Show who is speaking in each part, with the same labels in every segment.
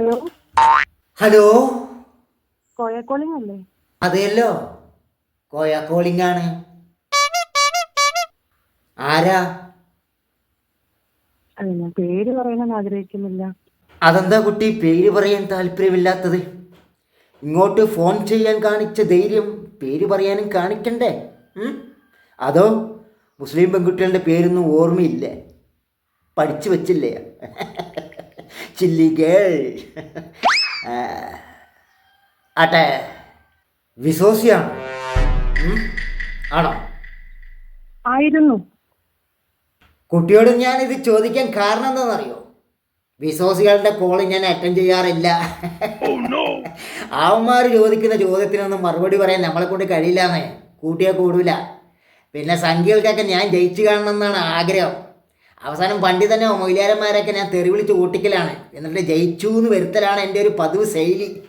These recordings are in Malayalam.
Speaker 1: ഹലോ?
Speaker 2: ഹലോ?
Speaker 1: കോയ കോളിംഗ് അല്ലേ?
Speaker 2: അതെയല്ലോ. കോയ കോളിംഗ് ആണ്. ആരാ?
Speaker 1: അല്ല ഞാൻ പേര് പറയാൻ ആഗ്രഹിക്കുന്നില്ല.
Speaker 2: അതെന്താ കുട്ടി? പേര് പറയാൻ താല്പര്യമില്ലാത്തത്. ഇങ്ങോട്ട് ഫോൺ ചെയ്യാൻ കാണിച്ച ധൈര്യം പേര് പറയാനും കാണിക്കണ്ടേ? അതോ മുസ്ലിം പെൺകുട്ടികളുടെ പേരൊന്നും ഓർമ്മയില്ലേ? പഠിച്ചു വച്ചില്ലേ? ചില്ലി ഗേൾ ആട്ടെ വിശ്വാസിയാണ്? ആണോ?
Speaker 1: ആയിരുന്നു.
Speaker 2: കുട്ടിയോട് ഞാൻ ഇത് ചോദിക്കാൻ കാരണം എന്താണെന്നറിയോ? വിശ്വാസികളുടെ കോൾ ഞാൻ അറ്റൻഡ് ചെയ്യാറില്ല. അവന്മാർ ചോദിക്കുന്ന ചോദ്യത്തിനൊന്നും മറുപടി പറയാൻ നമ്മളെ കൊണ്ട് കഴിയില്ലാന്നേ. കൂട്ടിയാൽ കൂടൂല. പിന്നെ സംഖ്യകൾക്കൊക്കെ ഞാൻ ജയിച്ചു കാണണം എന്നാണ് ആഗ്രഹം. അവസാനം പണ്ടി തന്നെ മൊയിലാരന്മാരൊക്കെ ഞാൻ തെറി വിളിച്ച് ഓട്ടിക്കലാണ് എന്നിട്ട് ജയിച്ചു എന്ന് വരുത്തലാണ് എന്റെ ഒരു പതിവ് ശൈലി.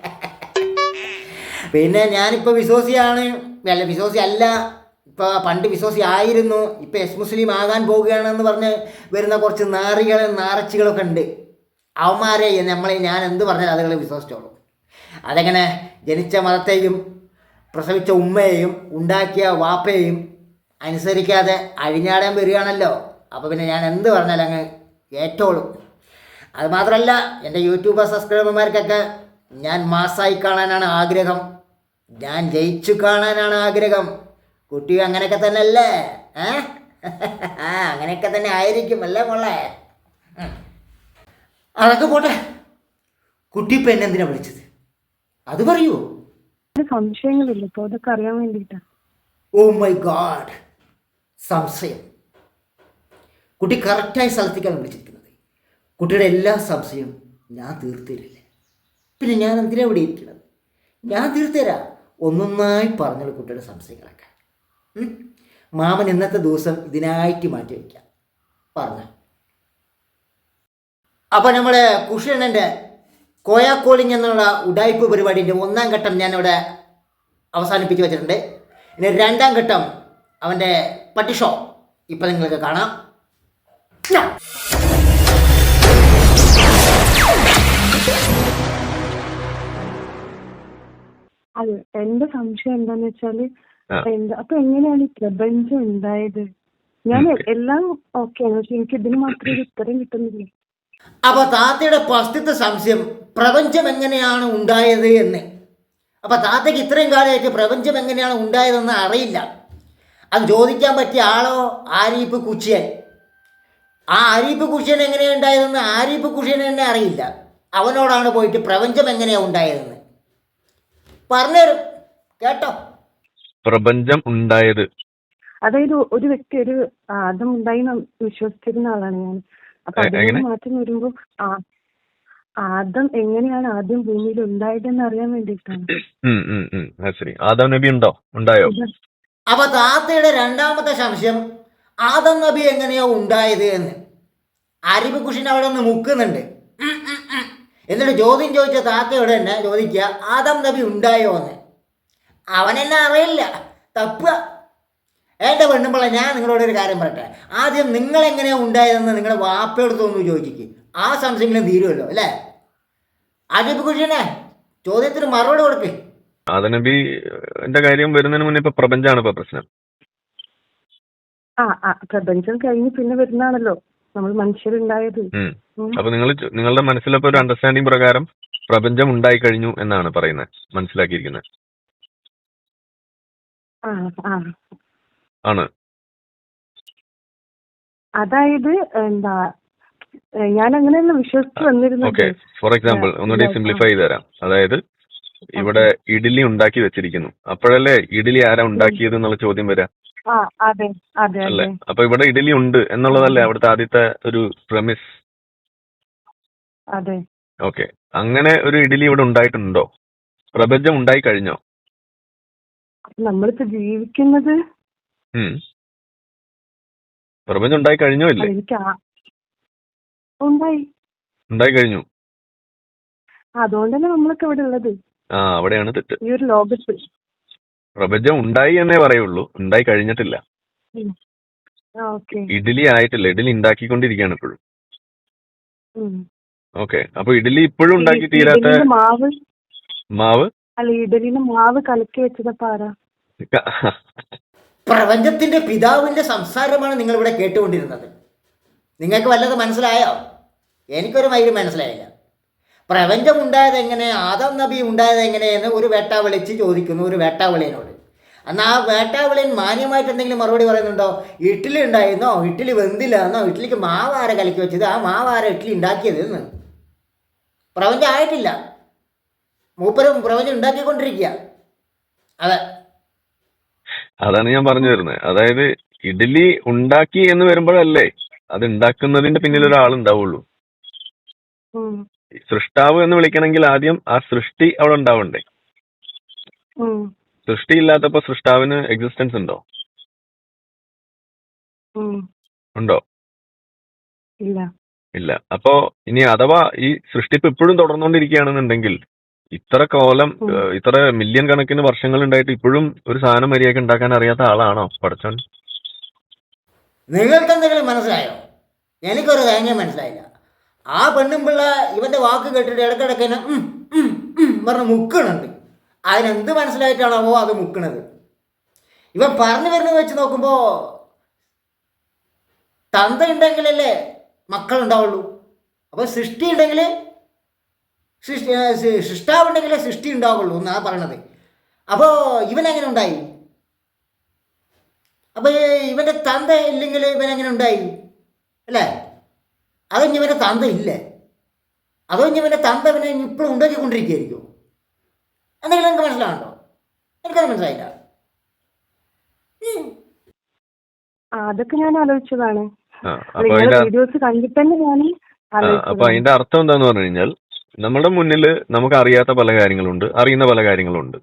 Speaker 2: പിന്നെ ഞാനിപ്പോൾ വിശ്വാസിയാണ്. അല്ല വിശ്വാസി അല്ല. ഇപ്പോൾ പണ്ട് വിശ്വാസി ആയിരുന്നു. ഇപ്പോൾ എസ് മുസ്ലിം ആകാൻ പോവുകയാണെന്ന് പറഞ്ഞ് വരുന്ന കുറച്ച് നാറികളും നാറച്ചികളൊക്കെ ഉണ്ട്. അവന്മാരെ നമ്മളെ ഞാൻ എന്ത് പറഞ്ഞാൽ അതുകളെ വിശ്വസിച്ചോളൂ. അതെങ്ങനെ? ജനിച്ച മതത്തെയും പ്രസവിച്ച ഉമ്മയെയും ഉണ്ടാക്കിയ വാപ്പയെയും അനുസരിക്കാതെ അഴിഞ്ഞാടാൻ വരികയാണല്ലോ. അപ്പോൾ പിന്നെ ഞാൻ എന്ത് പറഞ്ഞാലും അങ്ങ് ഏറ്റോളും അതുമാത്രമല്ല എന്റെ യൂട്യൂബർ സബ്സ്ക്രൈബർമാർക്കൊക്കെ ഞാൻ മാസായി കാണാനാണ് ആഗ്രഹം. ഞാൻ ജയിച്ചു കാണാനാണ് ആഗ്രഹം. കുട്ടി അങ്ങനെയൊക്കെ തന്നെ അല്ലേ ഏ? ആ അങ്ങനെയൊക്കെ തന്നെ ആയിരിക്കും അല്ലേ മോളെ. അതൊക്കെ പോട്ടെ. കുട്ടി ഇപ്പം എന്നെ എന്തിനാ വിളിച്ചത്? അത് പറയൂ?
Speaker 1: സംശയങ്ങളില്ല. അതൊക്കെ അറിയാൻ വേണ്ടിട്ടാ
Speaker 2: ഓ മൈ ഗാഡ് സംശയം. കുട്ടി കറക്റ്റായ സ്ഥലത്തേക്കാണ് വിളിച്ചിരിക്കുന്നത്. കുട്ടിയുടെ എല്ലാ സംശയവും ഞാൻ തീർത്തരില്ല പിന്നെ ഞാൻ എന്തിനാണ് ഇവിടെ ഇരിക്കുന്നത്? ഞാൻ തീർത്തരാം. ഒന്നൊന്നായി പറഞ്ഞുള്ള കുട്ടിയുടെ സംശയങ്ങളൊക്കെ? മാമൻ ഇന്നത്തെ ദിവസം ഇതിനായിട്ട് മാറ്റി വയ്ക്കാം. പറഞ്ഞ. അപ്പോൾ നമ്മുടെ കുഷണന്റെ കോയാ കോളിംഗ് എന്നുള്ള ഉടായ്പ പരിപാടിന്റെ ഒന്നാം ഘട്ടം ഞാനിവിടെ അവസാനിപ്പിച്ച് വെച്ചിട്ടുണ്ട്. ഇനി രണ്ടാം ഘട്ടം അവന്റെ പട്ടിഷോ. ഇപ്പം നിങ്ങൾക്ക് കാണാം. ഞാ.
Speaker 1: അതെ എന്റെ സംശയം എന്താന്ന്
Speaker 3: വെച്ചാൽ.
Speaker 1: എന്താ അപ്പൊ എങ്ങനെയാണ് ഈ പ്രപഞ്ചം ഉണ്ടായത്? ഞാൻ എല്ലാം ഓക്കെയാണ് പക്ഷെ എനിക്ക് ഇതിന് മാത്രം ഒരു ഉത്തരം കിട്ടുന്നില്ല.
Speaker 2: അപ്പൊ താത്തയുടെ ഫസ്റ്റത്തെ സംശയം പ്രപഞ്ചം എങ്ങനെയാണ് ഉണ്ടായത് എന്ന്. അപ്പൊ താത്തയ്ക്ക് ഇത്രയും കാലമായിട്ട് പ്രപഞ്ചം എങ്ങനെയാണ് ഉണ്ടായതെന്ന് അറിയില്ല. അത് ചോദിക്കാൻ പറ്റിയ ആളോ ആരീപ്പ് കുച്ചിയൻ. ആ ആരീപ്പ് കുഷ്യൻ എങ്ങനെയാണ് ഉണ്ടായതെന്ന് ആരീപ്പ് കുഷ്യൻ തന്നെ അറിയില്ല. അവനോടാണ് പോയിട്ട് പ്രപഞ്ചം എങ്ങനെയാണ് ഉണ്ടായതെന്ന്. പറഞ്ഞു കേട്ടോ.
Speaker 3: പ്രപഞ്ചം ഉണ്ടായത്.
Speaker 1: അതായത് ഒരു വ്യക്തി ഒരു ആദം ഉണ്ടായി വിശ്വസിച്ചിരുന്ന ആളാണ് ഞാൻ. അപ്പൊ അതിനെ
Speaker 3: എങ്ങനെ?
Speaker 1: മാറ്റം വരുമ്പോ ആ ആദം എങ്ങനെയാണ് ആദ്യം ഭൂമിയിൽ ഉണ്ടായതെന്ന് അറിയാൻ വേണ്ടിയിട്ടാണ്.
Speaker 3: ആദം നബി ഉണ്ടോ? ഉണ്ടായോ?
Speaker 2: അപ്പൊ താത്തയുടെ രണ്ടാമത്തെ സംശയം ആദം നബി എങ്ങനെയാ ഉണ്ടായത് എന്ന്? അരിബ് കുഷിൻ അവിടെ നിന്ന് മുക്കുന്നുണ്ട്. എന്നിട്ട് ചോദ്യം ചോദിച്ച താത്തയോട് തന്നെ ചോദിക്കുക ആദം നബി ഉണ്ടായോ എന്ന്? അവനെന്നെ അറിയില്ല. തപ്പ എന്റെ പെണ്ണുമ്പോൾ ഞാൻ നിങ്ങളോട് ഒരു കാര്യം പറയട്ടെ. ആദ്യം നിങ്ങൾ എങ്ങനെയാ ഉണ്ടായതെന്ന് നിങ്ങളുടെ വാപ്പയോട് തോന്നുന്നു ചോദിച്ചിക്ക്. ആ സംശയങ്ങളും തീരുമല്ലോ അല്ലേ? അജിബ് കുഷിനെ ചോദ്യത്തിന് മറുപടി കൊടുക്ക്.
Speaker 3: ആദം നബി എന്റെ കാര്യം വരുന്നതിന് മുന്നേ ഇപ്പൊ പ്രപഞ്ചമാണ് ഇപ്പൊ പ്രശ്നം.
Speaker 1: ആ ആ പ്രപഞ്ചം കഴിഞ്ഞ് പിന്നെ വരുന്നതാണല്ലോ നമ്മൾ മനുഷ്യരുണ്ടായത്.
Speaker 3: അപ്പൊ നിങ്ങൾ നിങ്ങളുടെ മനസ്സിലപ്പോ ഒരു അണ്ടർസ്റ്റാൻഡിംഗ് പ്രകാരം പ്രപഞ്ചം ഉണ്ടായി കഴിഞ്ഞു എന്നാണ് പറയുന്നത്. മനസ്സിലാക്കിയിരിക്കുന്നത്.
Speaker 1: ആ ആ.
Speaker 3: ആണ്.
Speaker 1: അതായത് എന്താ ഞാൻ അങ്ങനെയല്ല വിശ്വസിച്ച് വന്നിരുന്നത്.
Speaker 3: ഓക്കെ. ഫോർ എക്സാമ്പിൾ ഒന്നുകൂടി സിംപ്ലിഫൈ ചെയ്ത് തരാം അതായത് ഇവിടെ ഇഡ്ഡലി ഉണ്ടാക്കി വെച്ചിരിക്കുന്നു. അപ്പോഴല്ലേ ഇഡ്ഡലി ആരാ ഉണ്ടാക്കിയത് എന്നുള്ള ചോദ്യം വരാ? അല്ലേ? അപ്പൊ ഇവിടെ ഇഡലി ഉണ്ട് എന്നുള്ളതല്ലേ അവിടുത്തെ ആദ്യത്തെ ഒരു പ്രമിസ്
Speaker 1: അതെ.
Speaker 3: ഓക്കെ. അങ്ങനെ ഒരു ഇഡലി ഇവിടെ ഉണ്ടായിട്ടുണ്ടോ? പ്രപഞ്ചം ഉണ്ടായി കഴിഞ്ഞോ?
Speaker 1: നമ്മളിപ്പോ ജീവിക്കുന്നത്?
Speaker 3: ഉം. പ്രപഞ്ചം ഉണ്ടായി കഴിഞ്ഞോ ഇല്ലേ?
Speaker 1: എനിക്ക് ഉണ്ടായി.
Speaker 3: ഉണ്ടായി കഴിഞ്ഞു.
Speaker 1: അതുകൊണ്ടല്ലേ നമ്മളൊക്കെ ഇവിടെ ഉള്ളത്.
Speaker 3: ആ അവിടെയാണ് തെറ്റ്.
Speaker 1: ഈ ഒരു ലോകത്ത്
Speaker 3: പ്രപഞ്ചം ഉണ്ടായി എന്നേ പറയുള്ളൂ. ഉണ്ടായി കഴിഞ്ഞിട്ടില്ല.
Speaker 1: ഓക്കേ.
Speaker 3: ഇഡ്ഡലി ആയിട്ടില്ല. ഇഡ്ഡലി ഉണ്ടാക്കിക്കൊണ്ടിരിക്കുകയാണ് ഇപ്പോഴും. ഓക്കെ. അപ്പൊ ഇഡ്ഡലി ഇപ്പോഴും ഉണ്ടാക്കി തീരാത്ത
Speaker 1: ഇഡലിന്റെ മാവ്?
Speaker 3: മാവ്?
Speaker 1: അല്ല ഇഡലിന്റെ മാവ് കലക്കി വെച്ചതപ്പോ ആരാ?
Speaker 2: പ്രപഞ്ചത്തിന്റെ പിതാവിന്റെ സംസാരമാണ് നിങ്ങൾ ഇവിടെ കേട്ടുകൊണ്ടിരുന്നത്. നിങ്ങൾക്ക് വല്ലത് മനസ്സിലായോ? എനിക്കൊരു മൈര് മനസ്സിലായില്ല. പ്രപഞ്ചം ഉണ്ടായത് എങ്ങനെ ആദം നബി ഉണ്ടായത് എങ്ങനെയെന്ന് ഒരു വേട്ടാവിളിച്ച് ചോദിക്കുന്നു ഒരു വേട്ടാവിളിയനോട്. എന്നാൽ ആ വേട്ടാവിളിയൻ മാന്യമായിട്ട് എന്തെങ്കിലും മറുപടി പറയുന്നുണ്ടോ? ഇഡ്ഡലി ഉണ്ടായിരുന്നോ? ഇഡ്ഡലി വെന്തില്ല എന്നോ ഇഡ്ഡലിക്ക് മാവാര കലക്കി വെച്ചത്. ആ മാവാര ഇഡ്ഡലി ഉണ്ടാക്കിയത് എന്ന് പ്രപഞ്ചം ആയിട്ടില്ല. മൂപ്പരും പ്രപഞ്ചം ഉണ്ടാക്കിക്കൊണ്ടിരിക്കുക. അതെ.
Speaker 3: അതാണ് ഞാൻ പറഞ്ഞു വരുന്നത്. അതായത് ഇഡ്ഡലി ഉണ്ടാക്കി എന്ന് വരുമ്പോഴല്ലേ അത് ഉണ്ടാക്കുന്നതിന്റെ പിന്നിൽ ഒരാൾ ഉണ്ടാവുള്ളൂ
Speaker 1: ഉം,
Speaker 3: സൃഷ്ടാവ് എന്ന് വിളിക്കണമെങ്കിൽ ആദ്യം ആ സൃഷ്ടി അവിടെ ഉണ്ടാവണ്ടേ?
Speaker 1: ഉം,
Speaker 3: സൃഷ്ടി ഇല്ലാത്തപ്പോ സൃഷ്ടാവിന് എക്സിസ്റ്റൻസ് ഉണ്ടോ?
Speaker 1: ഉം.
Speaker 3: ഉണ്ടോ?
Speaker 1: ഇല്ല.
Speaker 3: ഇല്ല. അപ്പോ ഇനി അഥവാ ഈ സൃഷ്ടിപ്പ് ഇപ്പോഴും തുടർന്നുകൊണ്ടിരിക്കുകയാണെന്നുണ്ടെങ്കിൽ ഇത്ര കോലം
Speaker 1: ഉം.
Speaker 3: ഏഹ്, ഇത്ര മില്യൺ കണക്കിന് വർഷങ്ങൾ ഉണ്ടായിട്ട് ഇപ്പോഴും ഒരു സാധനം മര്യാദയ്ക്ക് ഉണ്ടാക്കാൻ അറിയാത്ത ആളാണോ പഠിച്ചോൻ
Speaker 2: നിങ്ങൾക്ക് എന്തെങ്കിലും മനസ്സിലായോ? എനിക്കൊരു കാര്യം മനസ്സിലായില്ല. ആ പെണ്ണും പിള്ള ഇവന്റെ വാക്ക് കേട്ടിട്ട് ഇടക്കിടക്ക് തന്നെ പറഞ്ഞ് മുക്കണുണ്ട്. അതിനെന്ത് മനസ്സിലായിട്ടാണാവോ അത് മുക്കണത്? ഇവൻ പറഞ്ഞു വരുന്നത് വെച്ച് നോക്കുമ്പോൾ തന്ത ഉണ്ടെങ്കിലല്ലേ മക്കളുണ്ടാവുള്ളൂ. അപ്പോൾ സൃഷ്ടി ഉണ്ടെങ്കിൽ സൃഷ്ടി സൃഷ്ടാവുണ്ടെങ്കിലേ സൃഷ്ടി ഉണ്ടാവുള്ളൂ എന്നാണ് പറയണത്. അപ്പോൾ ഇവനെങ്ങനെ ഉണ്ടായി? അപ്പൊ ഈ ഇവന്റെ തന്ത ഇല്ലെങ്കിൽ ഇവനെങ്ങനെ ഉണ്ടായി? അല്ലേ? അതോ ഇനി ഇവന്റെ തന്ത ഇല്ലേ? അതോ ഇനി ഇവന്റെ തന്ത ഇവനെ ഇനി ഇപ്പോഴും ഉണ്ടാക്കിക്കൊണ്ടിരിക്കുകയായിരിക്കും എന്തെങ്കിലും നിങ്ങൾക്ക് മനസ്സിലാവുണ്ടോ എനിക്കത് മനസ്സിലായില്ല?
Speaker 1: ആ, അതൊക്കെ ഞാൻ ആലോചിച്ചതാണ്.
Speaker 3: ആ, അപ്പൊ അതിന്റെ
Speaker 1: വീഡിയോസ് കണ്ടിട്ട് തന്നെ ഞാൻ
Speaker 3: ആ, അപ്പൊ അതിന്റെ അർത്ഥം എന്താന്ന് പറഞ്ഞു കഴിഞ്ഞാൽ നമ്മുടെ മുന്നിൽ നമുക്ക് അറിയാത്ത പല കാര്യങ്ങളുണ്ട് അറിയുന്ന പല കാര്യങ്ങളുണ്ട്.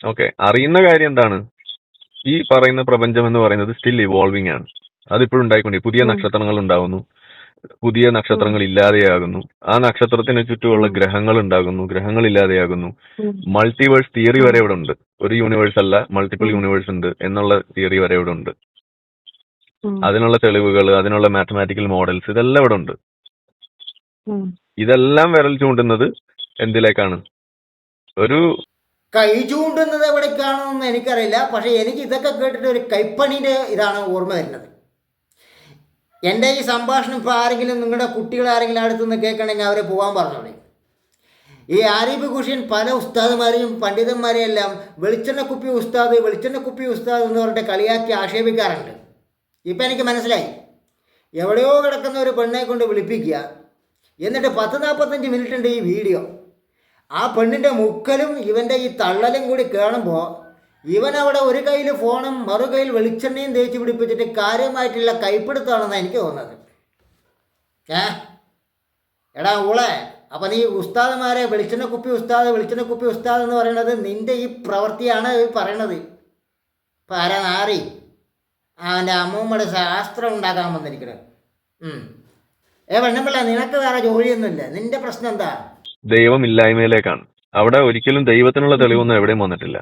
Speaker 3: ഓക്കെ അറിയുന്ന കാര്യം എന്താണ്? ഈ പറയുന്ന പ്രപഞ്ചം എന്ന് പറയുന്നത് സ്റ്റിൽ ഇവോൾവിംഗ് ആണ്. അതിപ്പോഴും ഉണ്ടായിക്കൊണ്ടേ പുതിയ നക്ഷത്രങ്ങൾ ഉണ്ടാകുന്നു പുതിയ നക്ഷത്രങ്ങൾ ഇല്ലാതെയാകുന്നു. ആ നക്ഷത്രത്തിന് ചുറ്റുമുള്ള ഗ്രഹങ്ങൾ ഉണ്ടാകുന്നു. ഗ്രഹങ്ങൾ ഇല്ലാതെയാകുന്നു. മൾട്ടിവേഴ്സ് തിയറി വരെ ഇവിടെ ഉണ്ട്. ഒരു യൂണിവേഴ്സ് അല്ല മൾട്ടിപ്പിൾ യൂണിവേഴ്സ് ഉണ്ട് എന്നുള്ള തിയറി വരെ ഇവിടെ ഉണ്ട്. അതിനുള്ള തെളിവുകൾ അതിനുള്ള മാത്തമാറ്റിക്കൽ മോഡൽസ് ഇതെല്ലാം ഇവിടെ ഉണ്ട്. ഇതെല്ലാം വിരൽ ചൂണ്ടുന്നത് എന്തിലേക്കാണ്? ഒരു
Speaker 2: കൈ ചൂണ്ടുന്നത് എവിടേക്കാണെന്ന് എനിക്കറിയില്ല. പക്ഷെ എനിക്ക് ഇതൊക്കെ കേട്ടിട്ട് ഒരു കൈപ്പണിയുടെ ഇതാണ് ഓർമ്മ വരുന്നത്. എന്റെ ഈ സംഭാഷണം ഇപ്പോൾ ആരെങ്കിലും നിങ്ങളുടെ കുട്ടികൾ ആരെങ്കിലും അടുത്തുനിന്ന് കേൾക്കണമെങ്കിൽ അവരെ പോകാൻ പറഞ്ഞോളെ. ഈ ആരിഫ് ഖുഷിൻ പല ഉസ്താദുമാരെയും പണ്ഡിതന്മാരെയും എല്ലാം വെളിച്ചെണ്ണ കുപ്പി ഉസ്താദ് വെളിച്ചെണ്ണ കുപ്പി ഉസ്താദ് എന്ന് പറഞ്ഞിട്ട് കളിയാക്കി ആക്ഷേപിക്കാറുണ്ട്. ഇപ്പം എനിക്ക് മനസ്സിലായി. എവിടെയോ കിടക്കുന്ന ഒരു പെണ്ണെ കൊണ്ട് വിളിപ്പിക്കുക. എന്നിട്ട് പത്ത് നാൽപ്പത്തഞ്ച് മിനിറ്റ് ഉണ്ട് ഈ വീഡിയോ. ആ പെണ്ണിന്റെ മുക്കലും ഇവന്റെ ഈ തള്ളലും കൂടി കാണുമ്പോൾ ഇവൻ അവിടെ ഒരു കയ്യിൽ ഫോണും മറു കയ്യിൽ വെളിച്ചെണ്ണയും തേച്ച് പിടിപ്പിച്ചിട്ട് കാര്യമായിട്ടുള്ള കൈപ്പിടുത്താണെന്ന് എനിക്ക് തോന്നുന്നത്. ഏ? എടാ ഊളെ അപ്പം നീ ഉസ്താദന്മാരെ വെളിച്ചെണ്ണ കുപ്പി ഉസ്താദ് വെളിച്ചെണ്ണ കുപ്പി ഉസ്താദ് എന്ന് പറയുന്നത് നിന്റെ ഈ പ്രവൃത്തിയാണ് പറയണത്. ഇപ്പം ആരാ നാറി? അവന്റെ അമ്മൂമ്മയുടെ ശാസ്ത്രം ഉണ്ടാക്കാൻ വന്നിരിക്കണത്. ഏ വെണ്ണമ്പിള്ള നിനക്ക് വേറെ ജോലിയൊന്നുമില്ല. നിന്റെ പ്രശ്നം എന്താ?
Speaker 3: ദൈവം ഇല്ലായ്മയിലേക്കാണ് അവിടെ ഒരിക്കലും ദൈവത്തിനുള്ള തെളിവൊന്നും എവിടെയും വന്നിട്ടില്ല.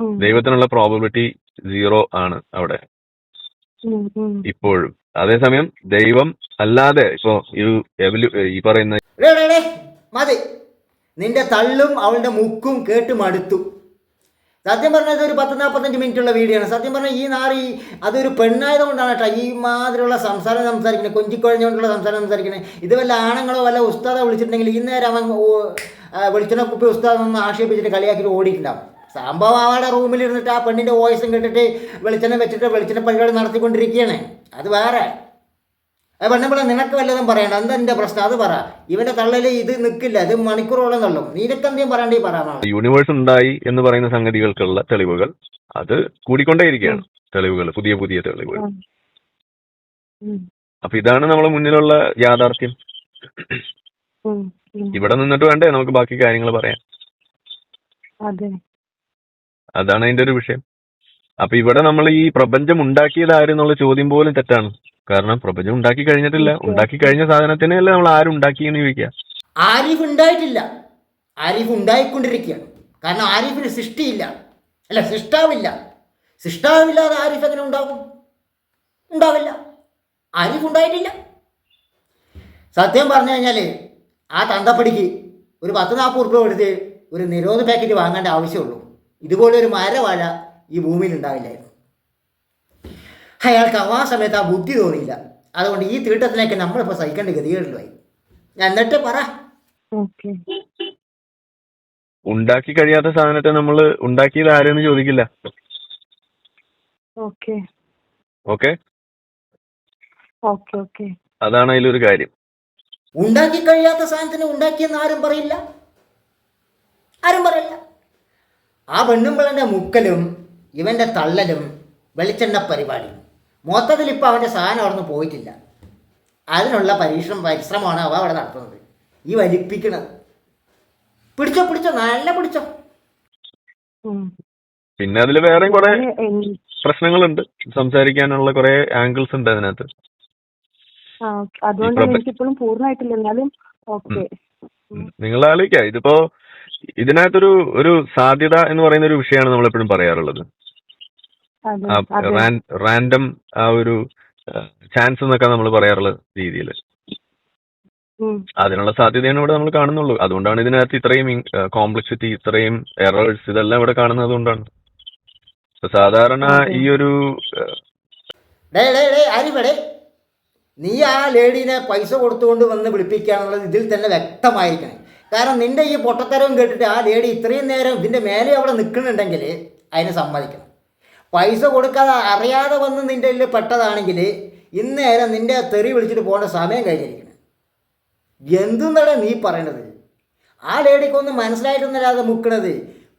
Speaker 3: ദൈവത്തിനുള്ള പ്രോബിലിറ്റി സീറോ ആണ് അവിടെ. ഇപ്പോഴും. അതേസമയം ദൈവം അല്ലാതെ ഇപ്പോ ഈ എവലു- ഈ പറയുന്ന
Speaker 2: ഡേ, ഡേ, ഡേ, മതി. നിന്റെ തള്ളും അവളുടെ മുക്കും കേട്ട് മടുത്തു. സത്യം പറഞ്ഞാൽ ഇതൊരു പത്ത് നാൽപ്പത്തഞ്ച് മിനിറ്റ് ഉള്ള വീഡിയോ ആണ് സത്യം പറഞ്ഞാൽ ഈ നാറി അതൊരു പെണ്ണായത് കൊണ്ടാണ് കേട്ടോ ഈ മാതിരിയുള്ള സംസാരം സംസാരിക്കുന്നത്. കൊഞ്ചിക്കൊഴഞ്ഞുകൊണ്ടുള്ള സംസാരം സംസാരിക്കുന്നത്. ഇത് വല്ല ആണുങ്ങളോ വല്ല ഉസ്താദോ വിളിച്ചിട്ടുണ്ടെങ്കിൽ ഈ നേരം അവൻ ഓ- ആ, വെളിച്ചെണ്ണ കുപ്പി ഉസ്താദ് ഒന്ന് ആക്ഷേപിച്ചിട്ട് കളിയാക്കിയിട്ട് ഓടിയിട്ടുണ്ടാവും. സംഭവം അവളുടെ റൂമിലിരുന്നിട്ട് ആ പെണ്ണിന്റെ വോയിസും കേട്ടിട്ട് വെളിച്ചെണ്ണ വെച്ചിട്ട് വെളിച്ചെണ്ണ പരിപാടി നടത്തിക്കൊണ്ടിരിക്കുകയാണ്. അത് വേറെ. ആ പെണ്ണുമ്പിള്ള നിനക്ക് വല്ലതും പറയണ്ട. എന്താ എന്റെ പ്രശ്നം? അത് പറ. ഇവന്റെ തള്ളൽ ഇത് നിൽക്കില്ല ഇത് മണിക്കൂറോളം തള്ളും. നിനക്ക് എന്തെങ്കിലും പറയണ്ടേ പറയാനാണ്
Speaker 3: യൂണിവേഴ്സ് ഉണ്ടായി എന്ന് പറയുന്ന സംഗതികൾക്കുള്ള തെളിവുകൾ അത് കൂടിക്കൊണ്ടേയിരിക്കുകയാണ്. തെളിവുകൾ പുതിയ പുതിയ തെളിവുകൾ. അപ്പൊ ഇതാണ് നമ്മുടെ മുന്നിലുള്ള യാഥാർത്ഥ്യം. ഇവിടെ നിന്നിട്ട് വേണ്ടേ നമുക്ക് ബാക്കി കാര്യങ്ങൾ പറയാം
Speaker 1: അതെ.
Speaker 3: അതാണ് അതിന്റെ ഒരു വിഷയം. അപ്പൊ ഇവിടെ നമ്മൾ ഈ പ്രപഞ്ചം ഉണ്ടാക്കിയത് ആരെന്നുള്ള ചോദ്യം പോലും തെറ്റാണ്. കാരണം പ്രപഞ്ചം ഉണ്ടാക്കി കഴിഞ്ഞിട്ടില്ല. ഉണ്ടാക്കി കഴിഞ്ഞ സാധനത്തിനെ അല്ലേ നമ്മൾ ആരും ഉണ്ടാക്കി എന്ന് ചോദിക്കുക.
Speaker 2: ആരിഫ് ഉണ്ടായിട്ടില്ല. ആരിഫ് ഉണ്ടായിക്കൊണ്ടിരിക്കുകയാണ് കാരണം ആരിഫിന് സൃഷ്ടിയില്ല. അല്ല സൃഷ്ടാവില്ല. സൃഷ്ടാവില്ലാതെ ആരിഫ് എങ്ങനെ ഉണ്ടാകും? ഉണ്ടാവില്ല. ആരിഫ് ഉണ്ടായിട്ടില്ല. സത്യം പറഞ്ഞു കഴിഞ്ഞാൽ ആ തന്തപ്പടിക്ക് ഒരു പത്ത് നാൽപ്പത് ഉറുപ്പ്യ കൊടുത്ത് ഒരു നിരോധ പാക്കറ്റ് വാങ്ങേണ്ട ആവശ്യമുള്ളൂ. ഇതുപോലെ ഒരു മരവാഴ ഈ ഭൂമിയിൽ ഉണ്ടാവില്ലായിരുന്നു. അയാൾക്ക് ആ സമയത്ത് ആ ബുദ്ധി തോന്നിയില്ല. അതുകൊണ്ട് ഈ തീട്ടത്തിനൊക്കെ നമ്മളിപ്പോൾ സഹിക്കേണ്ട ഞാൻ എന്നിട്ട് പറ.
Speaker 1: ഓക്കെ.
Speaker 3: ഉണ്ടാക്കി കഴിയാത്ത സാധനത്തെ നമ്മൾ ഉണ്ടാക്കിയത് ആരെന്ന് ചോദിക്കില്ല.
Speaker 1: ഓക്കെ.
Speaker 3: ഓക്കെ?
Speaker 1: Okay okay.
Speaker 3: അതാണ് അതിലൊരു കാര്യം.
Speaker 2: ഉണ്ടാക്കി കഴിയാത്ത സാധനത്തിന് ഉണ്ടാക്കിയെന്ന് ആരും പറയില്ല? ആരും പറയില്ല? ആ പെണ്ണുമ്പിളന്റെ മുക്കലും ഇവന്റെ തള്ളലും വെളിച്ചെണ്ണ പരിപാടിയും. മൊത്തത്തിൽ ഇപ്പോൾ അവന്റെ സാധനം അവിടെ നിന്ന് പോയിട്ടില്ല. അതിനുള്ള പരീക്ഷണം പരിശ്രമമാണ് അവ അവിടെ നടത്തുന്നത്. ഈ വലിപ്പിക്കണത്. പിടിച്ചോ പിടിച്ചോ നല്ല പിടിച്ചോ.
Speaker 3: പിന്നെ അതിൽ വേറെയും കുറെ പ്രശ്നങ്ങളുണ്ട്. സംസാരിക്കാനുള്ള കുറെ ആംഗിൾസ് ഉണ്ട് അതിനകത്ത്. പ്രപ-
Speaker 1: എനിക്കിപ്പോഴും പൂർണമായിട്ടില്ല. എന്നാലും ഓക്കെ.
Speaker 3: നിങ്ങൾ ആലോചിക്കാം ഇതിപ്പോ ഇതിനകത്തൊരു ഒരു സാധ്യത എന്ന് പറയുന്ന ഒരു വിഷയമാണ് നമ്മൾ എപ്പോഴും പറയാറുള്ളത് റാൻഡം ആ ഒരു ചാൻസ് എന്നൊക്കെ നമ്മൾ പറയാറുള്ള രീതിയിൽ. അതിനുള്ള സാധ്യതയാണ് ഇവിടെ നമ്മൾ കാണുന്നുള്ളൂ. അതുകൊണ്ടാണ് ഇതിനകത്ത് ഇത്രയും കോംപ്ലക്സിറ്റി ഇത്രയും എറേഴ്സ് ഇതെല്ലാം ഇവിടെ കാണുന്നത് അതുകൊണ്ടാണ് സാധാരണ. ഈ ഒരു
Speaker 2: നീ ആ ലേഡീനെ പൈസ കൊടുത്തുകൊണ്ട് വന്ന് വിളിപ്പിക്കുകയാണെന്നുള്ളത് ഇതിൽ തന്നെ വ്യക്തമായിരിക്കണം. കാരണം നിന്റെ ഈ പൊട്ടത്തരവും കേട്ടിട്ട് ആ ലേഡി ഇത്രയും നേരം ഇതിന്റെ മേലെ അവിടെ നിൽക്കുന്നുണ്ടെങ്കിൽ അതിനെ സമ്മതിക്കണം. പൈസ കൊടുക്കാതെ അറിയാതെ വന്ന് നിന്റെ ഇതിൽ പെട്ടതാണെങ്കിൽ ഇന്നേരം നിന്റെ തെറി വിളിച്ചിട്ട് പോകേണ്ട സമയം കഴിഞ്ഞിരിക്കണം എന്തെന്നാണ് നീ പറയണത്? ആ ലേഡിക്കൊന്നും മനസ്സിലായിട്ടൊന്നുമില്ലാതെ മുക്കണത്.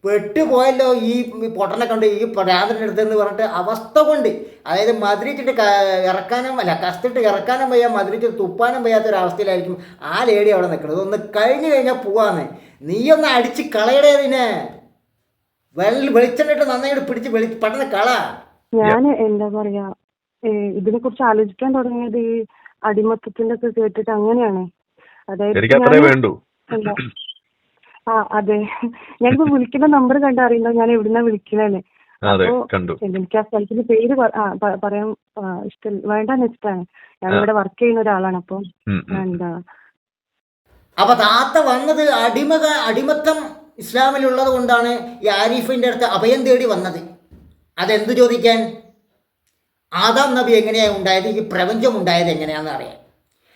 Speaker 2: പെട്ടുപോയല്ലോ ഈ പൊട്ടനെ കണ്ട് ഈ ഭ്രാന്തന്റെ അടുത്തെന്ന് പറഞ്ഞിട്ട് അവസ്ഥ കൊണ്ട്. അതായത് മധുരിച്ചിട്ട് ക- ഇറക്കാനും അല്ല കസ്തിട്ട് ഇറക്കാനും വയ്യ മധുരിച്ചിട്ട് തുപ്പാനും വയ്യാത്ത ഒരു അവസ്ഥയിലായിരിക്കും ആ ലേഡി അവിടെ നിൽക്കുന്നത് ഒന്ന് കഴിഞ്ഞു കഴിഞ്ഞാൽ പോവാന്ന്. നീയൊന്ന് അടിച്ച് കളയടേതിനെ വെള്ള വെളിച്ചെണ്ണിട്ട് നന്നായിട്ട് പിടിച്ച് വെളി പെട്ടെന്ന് കള.
Speaker 1: ഞാൻ എന്താ പറയാ ഇതിനെ കുറിച്ച് ആലോചിക്കാൻ തുടങ്ങിയത് ഈ അടിമത്തത്തിന്റെ ഒക്കെ കേട്ടിട്ട് അങ്ങനെയാണ്. അതായത് ആ അതെ. ഞാനിപ്പോ വിളിക്കുന്ന നമ്പർ കണ്ടറിയണ്ടോ ഞാൻ എവിടുന്നാ വിളിക്കണേന്ന്. അപ്പോ
Speaker 3: കണ്ടു.
Speaker 1: എനിക്ക് ആ സ്ഥലത്തിന്റെ പേര് പ- ആ, പ- പറയാൻ ആ, ഇഷ്ടം വേണ്ടെന്ന് വെച്ചിട്ടാണ്. ഞാൻ ഇവിടെ വർക്ക് ചെയ്യുന്ന ഒരാളാണ് അപ്പൊ. എന്താ?
Speaker 2: അപ്പൊ താത്ത വന്നത് അടിമ അടിമത്തം ഇസ്ലാമിലുള്ളത് കൊണ്ടാണ് ഈ ആരിഫിന്റെ അടുത്ത് അഭയം തേടി വന്നത്. അതെന്തു ചോദിക്കാൻ? ആദാം നബി എങ്ങനെയാണ് ഉണ്ടായത്? ഈ പ്രപഞ്ചം ഉണ്ടായത് എങ്ങനെയാണെന്ന് അറിയാം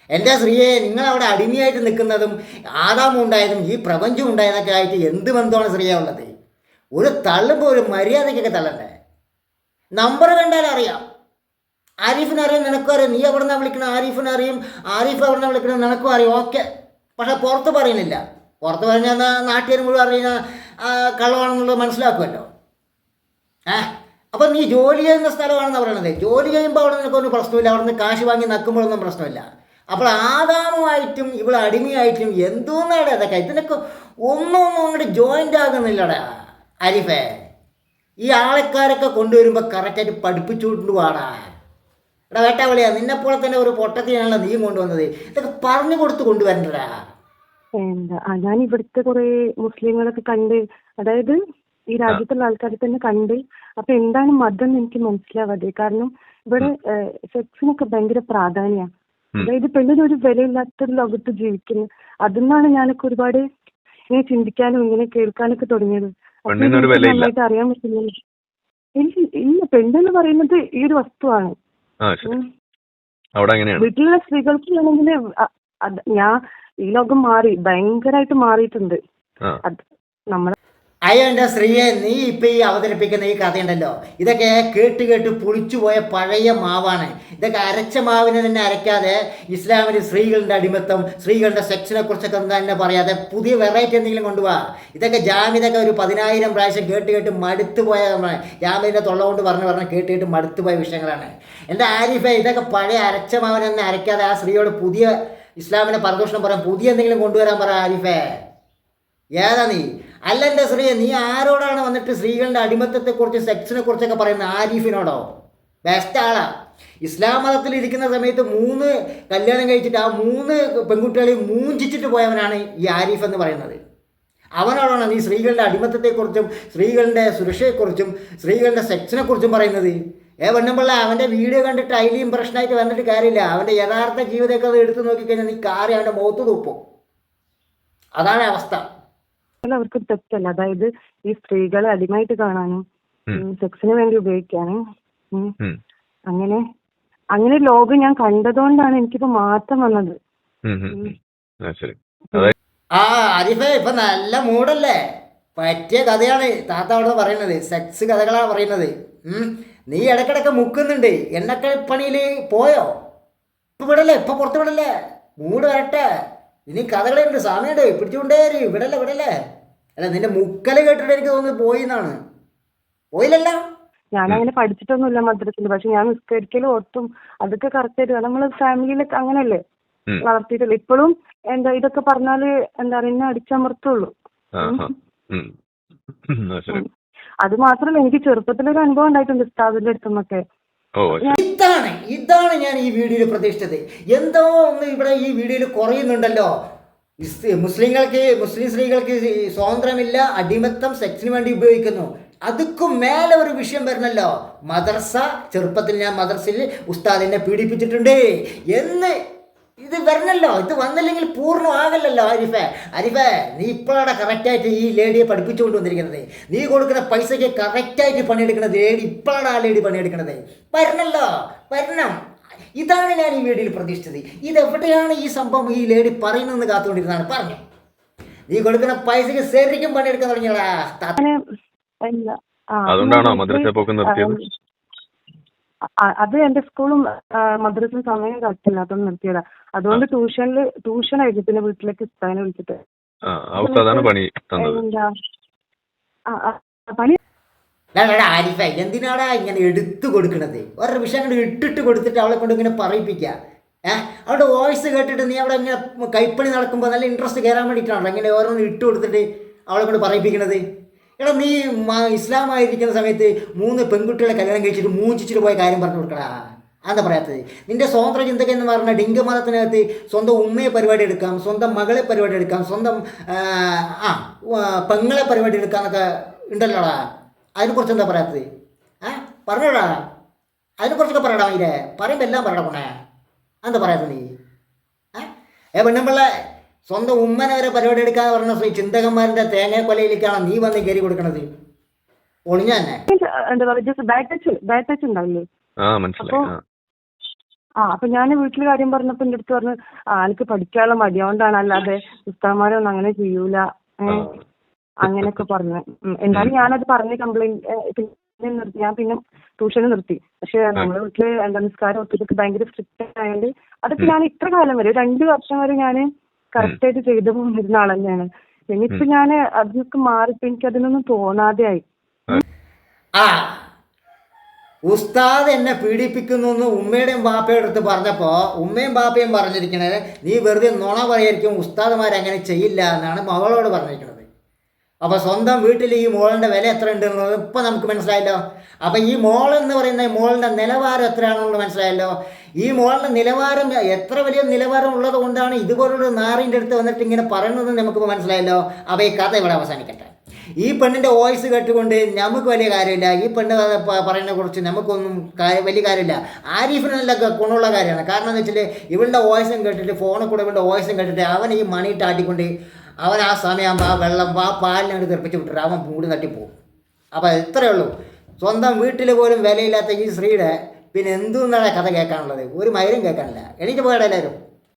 Speaker 2: എന്റെ സ്ത്രീയെ നിങ്ങളവിടെ അടിമയായിട്ട് നിൽക്കുന്നതും ആദാമം ഉണ്ടായതും ഈ പ്രപഞ്ചം ഉണ്ടായതൊക്കെ ആയിട്ട് എന്ത് ബന്ധമാണ് സ്ത്രീയെ ഉള്ളത്? ഒരു തള്ളുമ്പോൾ ഒരു മര്യാദയ്ക്കൊക്കെ തള്ളണ്ടേ? നമ്പർ കണ്ടാൽ അറിയാം. ആരിഫിനെ അറിയാം നിനക്കും അറിയാം. നീ എവിടെ നിന്നാണ് വിളിക്കണം? ആരിഫിനെ അറിയും. ആരിഫ് എവിടെ നിന്നാണ് വിളിക്കണം? നിനക്കും അറിയും. ഓക്കെ. പക്ഷെ പുറത്ത് പറയുന്നില്ല. പുറത്ത് പറഞ്ഞാൽ നാട്ടുകാർ മുഴുവൻ അറിയുന്ന കള്ളമാണെന്നുള്ളത് മനസ്സിലാക്കുമല്ലോ. ഏ? അപ്പം നീ ജോലി ചെയ്യുന്ന സ്ഥലമാണെന്ന് പറയണത്. ജോലി ചെയ്യുമ്പോൾ അവിടെ നിനക്കൊന്നും പ്രശ്നമില്ല. അവിടെ നിന്ന് കാശ് വാങ്ങി നക്കുമ്പോഴൊന്നും പ്രശ്നമില്ല. അപ്പോൾ ആദാമുമായിട്ടും ഇവിടെ അടിമയായിട്ടും എന്തോന്നാണ് അതൊക്കെ? ഇതിനൊക്കെ ഒന്നും ഒന്നും അങ്ങോട്ട് ജോയിന്റ് ആകുന്നില്ലടാ അരിഫേ. ഈ ആൾക്കാരൊക്കെ കൊണ്ടുവരുമ്പോൾ കറക്റ്റായിട്ട് പഠിപ്പിച്ചുകൊണ്ട് വാടാ. എടാ വേട്ടാവളിയാ നിന്നെപ്പോലെ തന്നെ ഒരു പൊട്ടത്തിനാണല്ലോ നീ കൊണ്ടുവന്നത്. ഇതൊക്കെ പറഞ്ഞു കൊടുത്ത് കൊണ്ടുവരണ്ടടാ.
Speaker 1: എന്താ? ഞാൻ ഇവിടുത്തെ കുറെ മുസ്ലിങ്ങളൊക്കെ കണ്ട് അതായത് ഈ രാജ്യത്തുള്ള ആൾക്കാരെ തന്നെ കണ്ട് അപ്പൊ എന്താണ് മതം എന്ന് എനിക്ക് മനസ്സിലാവാതെ. കാരണം ഇവിടെ സെക്സിനൊക്കെ ഭയങ്കര
Speaker 3: പ്രാധാന്യമാണ്.
Speaker 1: അതായത് പെണ്ണിന് ഒരു വിലയില്ലാത്തൊരു ലോകത്ത് ജീവിക്കുന്നു അതിന്നാണ് ഞാനൊക്കെ ഒരുപാട് ഇങ്ങനെ ചിന്തിക്കാനും ഇങ്ങനെ കേൾക്കാനൊക്കെ തുടങ്ങിയത്. നന്നായിട്ട് അറിയാൻ പറ്റുന്നില്ല ഇല്ല. പെണ്ണെന്ന് പറയുന്നത് ഈ ഒരു വസ്തുവാണ്. വീട്ടിലുള്ള സ്ത്രീകൾക്ക് ആണെങ്കിൽ ഞാൻ ഈ ലോകം മാറി ഭയങ്കരമായിട്ട് മാറിയിട്ടുണ്ട്. നമ്മളെ
Speaker 2: അയ്യോ എന്റെ സ്ത്രീയെ നീ ഇപ്പം ഈ അവതരിപ്പിക്കുന്ന ഈ കഥയുണ്ടല്ലോ. ഇതൊക്കെ കേട്ട് കേട്ട് പുളിച്ചു പോയ പഴയ മാവാണ്. ഇതൊക്കെ അരച്ച മാവിനെ തന്നെ അരയ്ക്കാതെ ഇസ്ലാമിന്റെ സ്ത്രീകളുടെ അടിമത്തം സ്ത്രീകളുടെ സെക്സിനെ കുറിച്ചൊക്കെ തന്നെ പറയാതെ പുതിയ വെറൈറ്റി എന്തെങ്കിലും കൊണ്ടുപോവാ ഇതൊക്കെ ജാമിതൊക്കെ ഒരു പതിനായിരം പ്രാവശ്യം കേട്ട് കേട്ട് മടുത്തു പോയ ജാമിന്റെ തൊള്ള കൊണ്ട് പറഞ്ഞ് പറഞ്ഞ് കേട്ട് കേട്ട് മടുത്തു പോയ വിഷയങ്ങളാണ്. എന്റെ ആരിഫെ ഇതൊക്കെ പഴയ അരച്ച മാവിനെ തന്നെ അരയ്ക്കാതെ ആ സ്ത്രീയോട് പുതിയ ഇസ്ലാമിനെ പരദൂഷണം പറയാൻ പുതിയ എന്തെങ്കിലും കൊണ്ടുവരാൻ പറ ആരിഫേ. ഏതാ നീ? അല്ല എന്റെ ശ്രീ നീ ആരോടാണ് വന്നിട്ട് സ്ത്രീകളുടെ അടിമത്തത്തെക്കുറിച്ച് സെക്സിനെ കുറിച്ചൊക്കെ പറയുന്നത്? ആരിഫിനോടോ? ബെസ്റ്റ് ആളാ. ഇസ്ലാം മതത്തിൽ ഇരിക്കുന്ന സമയത്ത് മൂന്ന് കല്യാണം കഴിച്ചിട്ട് ആ മൂന്ന് പെൺകുട്ടികളെയും മൂഞ്ചിച്ചിട്ട് പോയവനാണ് ഈ ആരിഫ് എന്ന് പറയുന്നത്. അവനോടാണ് നീ സ്ത്രീകളുടെ അടിമത്തത്തെക്കുറിച്ചും സ്ത്രീകളുടെ സുരക്ഷയെക്കുറിച്ചും സ്ത്രീകളുടെ സെക്സിനെക്കുറിച്ചും പറയുന്നത്. ഏ പെണ്ണുമ്പിള്ള അവന്റെ വീഡിയോ കണ്ടിട്ട് അതിൽ ഇമ്പ്രഷനായിട്ട് വന്നിട്ട് കാര്യമില്ല. അവന്റെ യഥാർത്ഥ ജീവിതമൊക്കെ അത് എടുത്തു നോക്കിക്കഴിഞ്ഞാൽ നീ കാറി അവന്റെ മുഖത്ത് തുപ്പും. അതാണ് അവസ്ഥ.
Speaker 1: അവർക്ക് തെറ്റല്ല. അതായത് ഈ സ്ത്രീകളെ അടിമയായിട്ട് കാണാനും സെക്സിന് വേണ്ടി ഉപയോഗിക്കാനും. അങ്ങനെ അങ്ങനെ ഒരു ലോകം ഞാൻ കണ്ടതുകൊണ്ടാണ് എനിക്കിപ്പോ മാറ്റം വന്നത്.
Speaker 3: ആ, ശരി.
Speaker 2: ആ ആരിഫേ ഇപ്പൊ നല്ല മൂടല്ലേ പറ്റിയ കഥയാണ് താത്ത അവിടെ പറയുന്നത്. സെക്സ് കഥകളാണ് പറയുന്നത്. നീ ഇടക്കിടക്ക് മുക്കുന്നുണ്ട്. എന്നൊക്കെ പണിയിൽ പോയോ? ഇപ്പൊ വിടല്ലേ? ഇപ്പൊ പുറത്ത് വിടല്ലേ? മൂട് വരട്ടെ. ഇനി കഥകളുണ്ട് സമയമുണ്ട്. പിടിച്ചുകൊണ്ടേ ഇരി. വിടല്ലേ വിടല്ലേ? അല്ല നിന്റെ മുക്കൽ കേട്ടിട്ട് എനിക്ക് തോന്നുന്നു പോയി എന്നാണ്. പോയില്ലല്ല.
Speaker 1: ഞാൻ അങ്ങനെ പഠിച്ചിട്ടൊന്നുമില്ല മദ്രസിൽ പക്ഷെ ഞാൻ നിസ്കരിക്കലും ഒട്ടും അതൊക്കെ കറക്റ്റ് ആയിട്ട് നമ്മൾ ഫാമിലിയിൽ അങ്ങനെയല്ലേ. വളർത്തിയിട്ടില്ല ഇപ്പോഴും എന്താ ഇതൊക്കെ പറഞ്ഞാൽ എന്താ പറയുക എന്നെ അടിച്ചമർത്തുള്ളൂ അത് മാത്രമല്ല എനിക്ക് ചെറുപ്പത്തിലൊരു അനുഭവം ഉണ്ടായിട്ടുണ്ട് ഉസ്താദിന്റെ അടുത്തുനിന്നൊക്കെ
Speaker 2: ഇതാണ് ഇതാണ് ഞാൻ ഈ വീഡിയോയിൽ പ്രതീക്ഷിച്ചത്. എന്തോ ഒന്ന് ഇവിടെ ഈ വീഡിയോയിൽ കുറയുന്നുണ്ടല്ലോ. മുസ്ലിങ്ങൾക്ക് മുസ്ലിം സ്ത്രീകൾക്ക് സ്വാതന്ത്ര്യമില്ല അടിമത്തം സെക്സിന് വേണ്ടി ഉപയോഗിക്കുന്നു. അതുക്കും മേലെ ഒരു വിഷയം വരണല്ലോ മദർസ ചെറുപ്പത്തിൽ ഞാൻ മദർസയിൽ ഉസ്താദിനെ പീഡിപ്പിച്ചിട്ടുണ്ട്. എന്ന് ഇത് വരണല്ലോ. ഇത് വന്നില്ലെങ്കിൽ പൂർണമാകല്ലോ അരിഫെ അരിഫെ നീ ഇപ്പോഴാണ് കറക്റ്റായിട്ട് ഈ ലേഡിയെ പഠിപ്പിച്ചുകൊണ്ട് വന്നിരിക്കുന്നത്. നീ കൊടുക്കുന്ന പൈസയ്ക്ക് കറക്റ്റായിട്ട് പണിയെടുക്കുന്നത് ലേഡി ഇപ്പോഴാണ് ആ ലേഡി പണിയെടുക്കുന്നത്. വരണല്ലോ. വരണം. ഇതാണ് ഞാൻ ഈ വീഡിയോയിൽ പ്രതീക്ഷിച്ചത്. ഇതെവിടെയാണ് ഈ സംഭവം ഈ ലേഡി പറയുന്നതെന്ന് കാത്തുകൊണ്ടിരുന്നതാണ്. പറഞ്ഞു. നീ കൊടുക്കുന്ന പൈസക്ക് ശരിക്കും പണിയെടുക്കാൻ തുടങ്ങിയടാ.
Speaker 3: അതുകൊണ്ടാണോ മദ്രസ പോക്ക് നിർത്തിയത്?
Speaker 1: അത് എന്റെ സ്കൂളും മദ്രസും സമയം കറക്റ്റില്ലാത്തോണ്ട് നിർത്തിയതാ. അതുകൊണ്ട് ട്യൂഷനിൽ ട്യൂഷൻ ആയിരുന്നു പിന്നെ വീട്ടിലേക്ക് ഉസ്താദിനെ വിളിച്ചിട്ട്.
Speaker 3: ആ അവസ്ഥ അതാണ്
Speaker 2: ആരിഫ എന്തിനാടാ ഇങ്ങനെ എടുത്തു കൊടുക്കണത്? ഒരു വിഷയം അങ്ങോട്ട് ഇട്ടിട്ട് കൊടുത്തിട്ട് അവളെ കൊണ്ട് ഇങ്ങനെ പറയിപ്പിക്കുക ഏഹ് അവളുടെ വോയിസ് കേട്ടിട്ട് നീ അവിടെ ഇങ്ങനെ കൈപ്പണി നടക്കുമ്പോൾ നല്ല ഇൻട്രസ്റ്റ് കയറാൻ വേണ്ടിയിട്ടാണല്ലോ ഇങ്ങനെ ഓരോന്ന് ഇട്ട് കൊടുത്തിട്ട് അവളെ കൊണ്ട് പറയിപ്പിക്കണത്? എടാ നീ ഇസ്ലാം ഇസ്ലാമായിരിക്കുന്ന സമയത്ത് മൂന്ന് പെൺകുട്ടികളെ കല്യാണം കഴിച്ചിട്ട് മൂച്ചിച്ചിട്ട് പോയ കാര്യം പറഞ്ഞു കൊടുക്കടാ. അതാ പറയാത്തത്? നിന്റെ സ്വതന്ത്ര ചിന്തക എന്ന് പറഞ്ഞ ഡിങ്ക മതത്തിനകത്ത് സ്വന്തം ഉമ്മയെ പരിപാടി എടുക്കാം സ്വന്തം മകളെ പരിപാടി എടുക്കാം സ്വന്തം ആ പെങ്ങളെ പരിപാടി എടുക്കാം എന്നൊക്കെ ഉണ്ടല്ലോടാ? അതിനെക്കുറിച്ച് എന്താ പറയാത്തത്? ഏ? പറഞ്ഞോടാ. അതിനെക്കുറിച്ചൊക്കെ പറയടാ മീരെ. പറയുമ്പോൾ എല്ലാം പറയടാ പോണേ എന്താ പറയാത്തത് നീ? ഏ? പെണ്ണുമ്പിള്ള സ്വന്തം ഉമ്മനെ വരെ പരിപാടി എടുക്കാന്ന് പറഞ്ഞ ശ്രീ ചിന്തകന്മാരുടെ തേങ്ങ കൊലയിലേക്കാണ് നീ വന്ന് കയറി കൊടുക്കണത്. ഒളിഞ്ഞ തന്നെ.
Speaker 3: ആ
Speaker 1: അപ്പൊ ഞാൻ വീട്ടിൽ കാര്യം പറഞ്ഞപ്പോ എന്റെ അടുത്ത് പറഞ്ഞു ആ എനിക്ക് പഠിക്കാനുള്ള മടിയോണ്ടാണ് അല്ലാതെ പുസ്തകന്മാരൊന്നും അങ്ങനെ ചെയ്യൂല. അങ്ങനെയൊക്കെ പറഞ്ഞു. എന്തായാലും ഞാനത് പറഞ്ഞ് കംപ്ലൈന്റ് പിന്നെ നിർത്തി. ഞാൻ പിന്നെ ട്യൂഷൻ നിർത്തി. പക്ഷെ നമ്മുടെ വീട്ടിൽ എന്താ നിസ്കാരം ഒത്തിരി ഭയങ്കര സ്ട്രിക്റ്റ് ആയതുകൊണ്ട് അതൊക്കെ ഞാൻ ഇത്ര കാലം വരെ ഒരു രണ്ട് വർഷം വരെ ഞാൻ കറക്റ്റ് ആയിട്ട് ചെയ്തു പോന്നിരുന്ന ആൾ തന്നെയാണ്. ഇനിയിപ്പോ ഞാൻ അതിനൊക്കെ മാറിപ്പോ എനിക്ക് അതിനൊന്നും തോന്നാതെ ആയി
Speaker 2: ആ. ഉസ്താദ് എന്നെ പീഡിപ്പിക്കുന്നു എന്ന് ഉമ്മയുടെയും ബാപ്പയുടെ അടുത്ത് പറഞ്ഞപ്പോൾ ഉമ്മയും ബാപ്പയും പറഞ്ഞിരിക്കണത് നീ വെറുതെ നുണ പറയായിരിക്കും ഉസ്താദുമാർ അങ്ങനെ ചെയ്യില്ല എന്നാണ് മകളോട് പറഞ്ഞിരിക്കുന്നത് അപ്പോൾ സ്വന്തം വീട്ടിൽ ഈ മോളിന്റെ വില എത്ര ഉണ്ട് എന്നുള്ളത് ഇപ്പം നമുക്ക് മനസ്സിലായല്ലോ. അപ്പോൾ ഈ മോൾ എന്ന് പറയുന്ന മോളിന്റെ നിലവാരം എത്രയാണെന്നുള്ളത് മനസ്സിലായല്ലോ. ഈ മോളിന്റെ നിലവാരം എത്ര വലിയ നിലവാരം ഉള്ളത് കൊണ്ടാണ് ഇതുപോലുള്ള നാറിന്റെ അടുത്ത് വന്നിട്ട് ഇങ്ങനെ പറയുന്നത് നമുക്ക് മനസ്സിലായല്ലോ. അപ്പോൾ ഈ കഥ ഇവിടെ അവസാനിക്കട്ടെ. ഈ പെണ്ണിന്റെ വോയിസ് കേട്ടുകൊണ്ട് നമുക്ക് വലിയ കാര്യമില്ല. ഈ പെണ്ണ് പറയുന്നതിനെ കുറിച്ച് നമുക്കൊന്നും വലിയ കാര്യമില്ല. ആരിഫിന് ഗുണമുള്ള കാര്യമാണ്. കാരണം എന്ന് വെച്ചാൽ ഇവളുടെ വോയിസും കേട്ടിട്ട് ഫോണിൽ കൂടെ ഇവളുടെ വോയിസും കേട്ടിട്ട് അവൻ ഈ മണി ആട്ടിക്കൊണ്ട് അവൻ ആ സമയമാകുമ്പോൾ ആ വെള്ളം ആ പാലിനങ്ങോട്ട് തെറിപ്പിച്ച് വിട്ടിട്ട് അവൻ മൂടി തട്ടിപ്പോവും അപ്പോൾ ഇത്രയേ ഉള്ളൂ. സ്വന്തം വീട്ടിൽ പോലും വിലയില്ലാത്ത ഈ സ്ത്രീയുടെ പിന്നെ എന്തുന്നാണ് കഥ കേൾക്കാനുള്ളത്? ഒരു മൈരും കേൾക്കാനില്ല. എണീറ്റ് പോയടാ എല്ലാവരും.